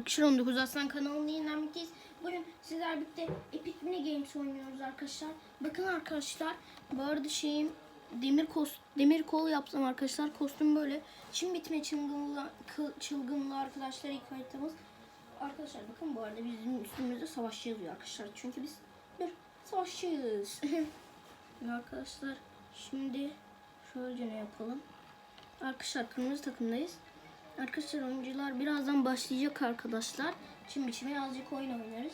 Arkadaşlar 19 Aslan kanalının yeniden birlikteyiz. Bugün sizler birlikte Epic Mini Games oynuyoruz arkadaşlar. Bakın arkadaşlar bu arada şeyim demir kost demir kol yaptım arkadaşlar. Kostüm böyle. Çin bitme çılgınlı, çılgınlı arkadaşlar ilk haritamız. Arkadaşlar bakın bu arada bizim üstümüzde savaşçı yazıyor arkadaşlar. Çünkü biz bir savaşçıyız. Arkadaşlar şimdi şöyle ne yapalım. Arkadaşlar kırmızı takımdayız. Arkadaşlar oyuncular birazdan başlayacak arkadaşlar. Şimdi biçime azıcık oyun oynarız.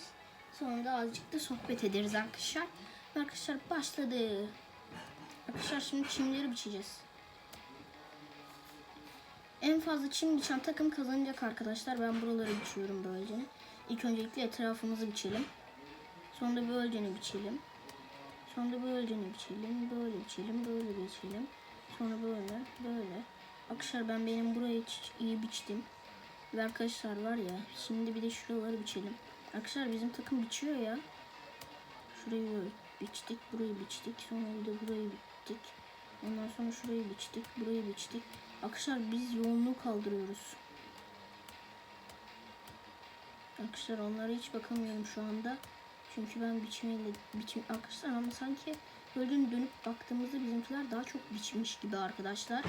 Sonra da azıcık da sohbet ederiz arkadaşlar. Arkadaşlar başladı. Arkadaşlar şimdi çimleri biçeceğiz. En fazla çim biçen takım kazanacak arkadaşlar. Ben buraları biçiyorum böylece. İlk öncelikle etrafımızı biçelim. Sonra da böylece biçelim. Sonra da böylece biçelim. Böyle biçelim. Böyle biçelim. Sonra böyle. Böyle. Arkadaşlar ben benim burayı iyi biçtim. Ve arkadaşlar var ya şimdi bir de şuraları biçelim. Arkadaşlar bizim takım biçiyor ya. Şurayı böyle biçtik, burayı biçtik. Sonra bir de burayı biçtik. Ondan sonra şurayı biçtik, burayı biçtik. Arkadaşlar biz yoğunluğu kaldırıyoruz. Arkadaşlar onlara hiç bakamıyorum şu anda. Çünkü ben biçmeyle biçim arkadaşlar ama sanki böyle dönüp baktığımızda bizimkiler daha çok biçmiş gibi arkadaşlar.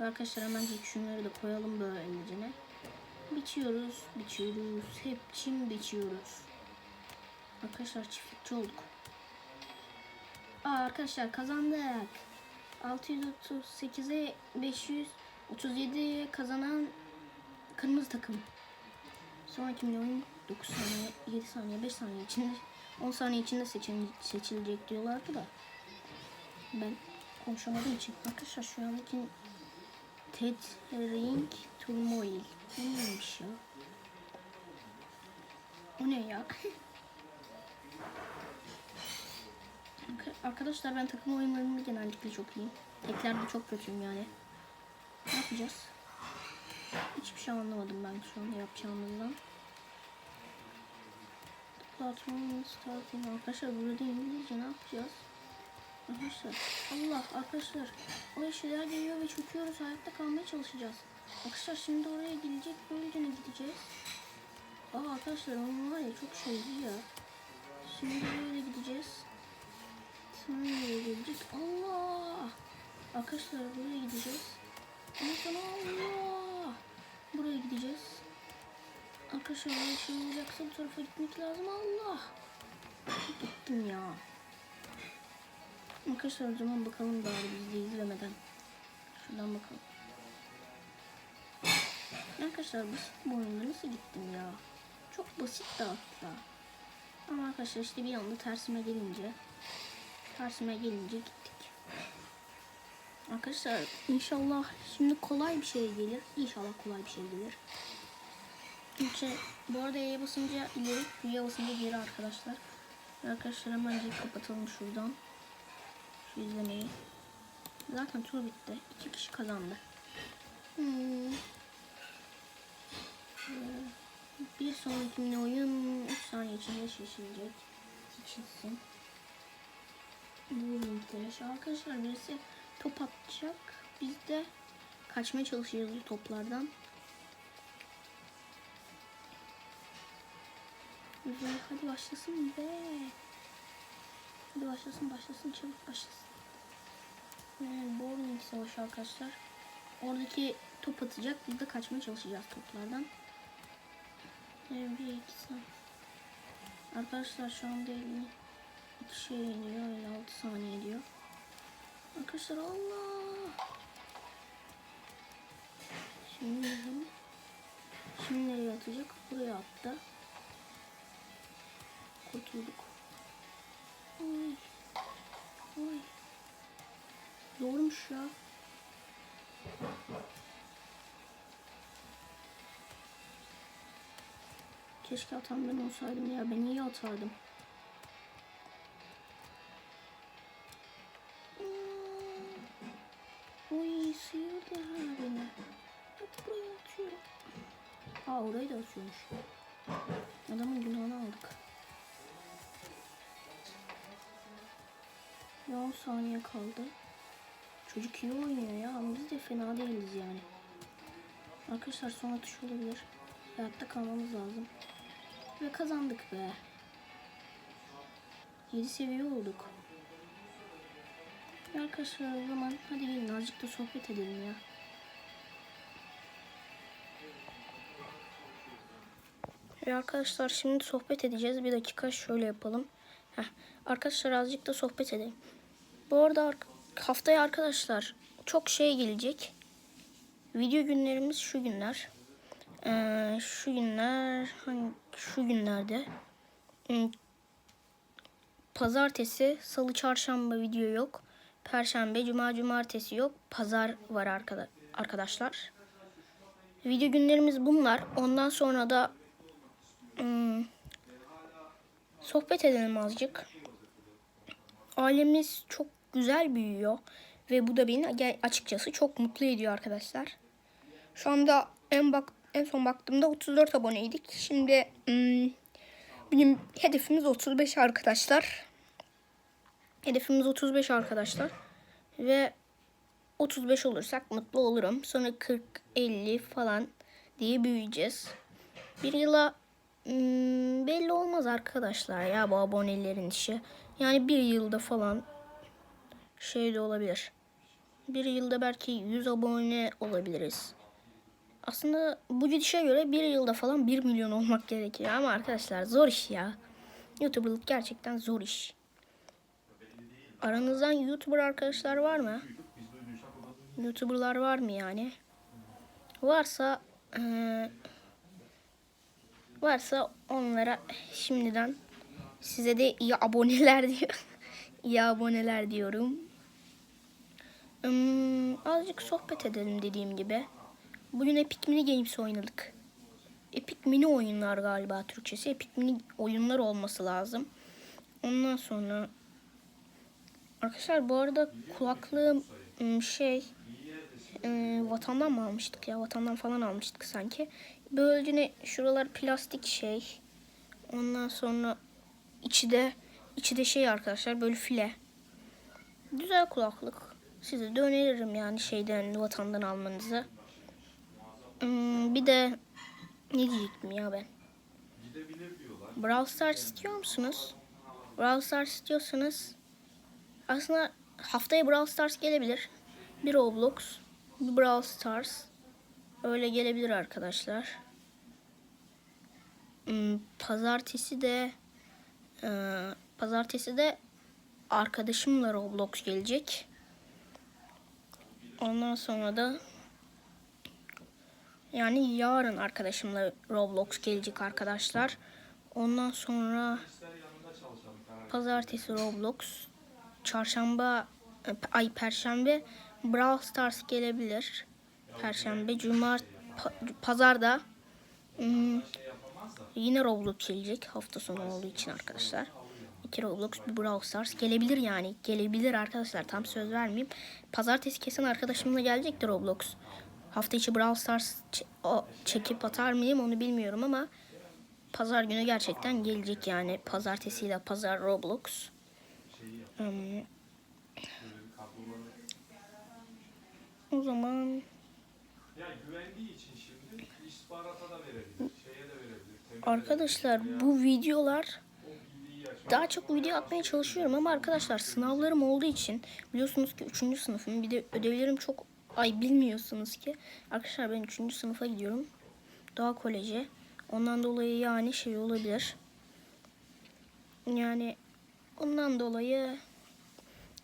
Arkadaşlar hemen şunları da koyalım böylecene. Biçiyoruz, biçiyoruz. Hep çim biçiyoruz. Arkadaşlar çiftlikçi olduk. Aa arkadaşlar kazandık. 638'e 537 kazanan kırmızı takım. Sonraki milyon 9 saniye, 7 saniye, 5 saniye içinde 10 saniye içinde seçil, seçilecek diyorlardı da ben konuşamadığım için arkadaşlar şu andaki Ted Ring Turmoil Bu neymiş ya? O ne ya? Arka- Arkadaşlar ben takım oyunlarında genellikle çok iyiyim. Teklerde çok kötüyüm yani. Ne yapacağız? Hiçbir şey anlamadım ben şu an yapacağımızdan. Platform starting. Arkadaşlar burada İngilizce ne yapacağız? Arkadaşlar Allah arkadaşlar o şeyler geliyor ve çöküyoruz hayatta kalmaya çalışacağız. Arkadaşlar şimdi oraya gidecek böylece gideceğiz? Aa arkadaşlar onun ya çok şeydi ya. Şimdi böyle gideceğiz. Sonra nereye gelecek? Allah! Arkadaşlar buraya gideceğiz. Sonra Allah! Buraya gideceğiz. Arkadaşlar böyle şey olacaksa bu tarafa gitmek lazım. Allah! Gittim ya. Arkadaşlar o zaman bakalım bari biz de izlemeden. Şuradan bakalım. Arkadaşlar basit bu oyunda nasıl gittim ya? Çok basit de hatta. Ama arkadaşlar işte bir anda tersime gelince tersime gelince gittik. Arkadaşlar inşallah şimdi kolay bir şey gelir. İnşallah kolay bir şey gelir. İşte, bu arada E'ye basınca ileri, Q'ya basınca geri arkadaşlar. Arkadaşlar hemen kapatalım şuradan. Şu izlemeyi. Zaten tur bitti. İki kişi kazandı. Hmm. Bir sonraki oyun 3 saniye içinde şaşıracak. Seçilsin. Bu linkleri. Arkadaşlar birisi top atacak. Biz de kaçmaya çalışacağız bu toplardan. Hadi başlasın be. Hadi başlasın başlasın çabuk başlasın. Yani bowling savaşı arkadaşlar. Oradaki top atacak. Biz de kaçmaya çalışacağız toplardan. Evet, bir iki. Arkadaşlar şu anda 50 iki şey diyor. 56 saniye diyor. Arkadaşlar Allah. Şimdi Şimdi nereye atacak? Buraya attı. Kurtulduk. Zormuş ya. Keşke atan ben olsaydım ya. Ben iyi atardım. Oy sıyırdı ha beni. Hadi buraya atıyor. Aa orayı da atıyormuş. Adamın günahını aldık. Ya 10 saniye kaldı. Çocuk iyi oynuyor ya ama biz de fena değiliz yani. Arkadaşlar son atış olabilir. Hayatta kalmamız lazım. Ve kazandık be. 7 seviye olduk. Arkadaşlar o zaman hadi gelin azıcık da sohbet edelim ya. Ya arkadaşlar şimdi sohbet edeceğiz. Bir dakika şöyle yapalım. Heh. Arkadaşlar azıcık da sohbet edelim. Bu arada ar- haftaya arkadaşlar çok şey gelecek. Video günlerimiz şu günler. Ee, şu günler hangi şu günlerde Hmm, pazartesi, salı, çarşamba video yok. Perşembe, cuma, cumartesi yok. Pazar var arkada arkadaşlar. Video günlerimiz bunlar. Ondan sonra da hmm, sohbet edelim azıcık. Ailemiz çok güzel büyüyor ve bu da beni açıkçası çok mutlu ediyor arkadaşlar. Şu anda en bak en son baktığımda 34 aboneydik. Şimdi hmm, benim hedefimiz 35 arkadaşlar. Hedefimiz 35 arkadaşlar. Ve 35 olursak mutlu olurum. Sonra 40, 50 falan diye büyüyeceğiz. Bir yıla hmm, belli olmaz arkadaşlar ya bu abonelerin işi. Yani bir yılda falan şey de olabilir. Bir yılda belki 100 abone olabiliriz. Aslında bu gidişe göre bir yılda falan 1 milyon olmak gerekiyor. Ama arkadaşlar zor iş ya. YouTuber'lık gerçekten zor iş. Aranızdan YouTuber arkadaşlar var mı? YouTuber'lar var mı yani? Varsa eee, varsa onlara şimdiden size de iyi aboneler diyor. iyi aboneler diyorum. Hmm, azıcık sohbet edelim dediğim gibi. Bugün Epic Mini Games oynadık. Epic Mini oyunlar galiba Türkçesi. Epic Mini oyunlar olması lazım. Ondan sonra arkadaşlar bu arada kulaklığım ım, şey e, vatandan mı almıştık ya? Vatandan falan almıştık sanki. Böylece şuralar plastik şey. Ondan sonra içi de içi de şey arkadaşlar böyle file. Güzel kulaklık. Size de öneririm yani şeyden vatandan almanızı. Hmm, bir de ne diyecektim ya ben? Brawl Stars istiyor musunuz? Brawl Stars istiyorsanız aslında haftaya Brawl Stars gelebilir. Bir Roblox, bir Brawl Stars. Öyle gelebilir arkadaşlar. Hmm, Pazartesi de e, pazartesi de arkadaşımla Roblox gelecek. Ondan sonra da yani yarın arkadaşımla Roblox gelecek arkadaşlar. Ondan sonra pazartesi Roblox, çarşamba ay perşembe Brawl Stars gelebilir. Perşembe, cuma, pa- pazarda hmm, yine Roblox gelecek hafta sonu olduğu için arkadaşlar. İki Roblox, bir Brawl Stars gelebilir yani. Gelebilir arkadaşlar. Tam söz vermeyeyim. Pazartesi kesin arkadaşımla gelecektir Roblox. Hafta içi Brawl Stars çekip atar mıyım onu bilmiyorum ama pazar günü gerçekten gelecek yani. Pazartesiyle pazar Roblox. Hmm. O zaman arkadaşlar bu videolar. Daha çok video atmaya çalışıyorum ama arkadaşlar sınavlarım olduğu için biliyorsunuz ki 3. sınıfım. Bir de ödevlerim çok ay bilmiyorsunuz ki. Arkadaşlar ben 3. sınıfa gidiyorum. Doğa Koleji. Ondan dolayı yani şey olabilir. Yani ondan dolayı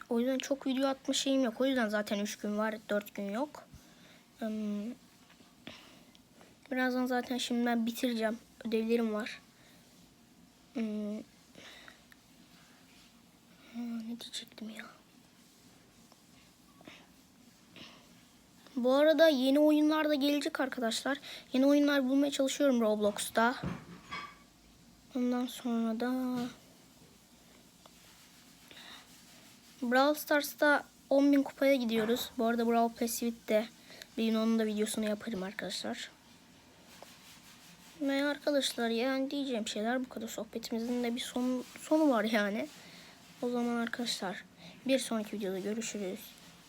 o yüzden çok video atma şeyim yok. O yüzden zaten 3 gün var 4 gün yok. Birazdan zaten şimdi ben bitireceğim. Ödevlerim var. Hmm. Ha, ne diyecektim ya? Bu arada yeni oyunlar da gelecek arkadaşlar. Yeni oyunlar bulmaya çalışıyorum Roblox'ta. Ondan sonra da Brawl Stars'ta 10.000 kupaya gidiyoruz. Bu arada Brawl Pass bitti. Bir gün onun da videosunu yaparım arkadaşlar. Ve arkadaşlar yani diyeceğim şeyler bu kadar. Sohbetimizin de bir son, sonu var yani. O zaman arkadaşlar bir sonraki videoda görüşürüz.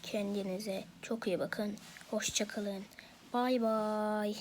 Kendinize çok iyi bakın. Hoşçakalın. Bay bay.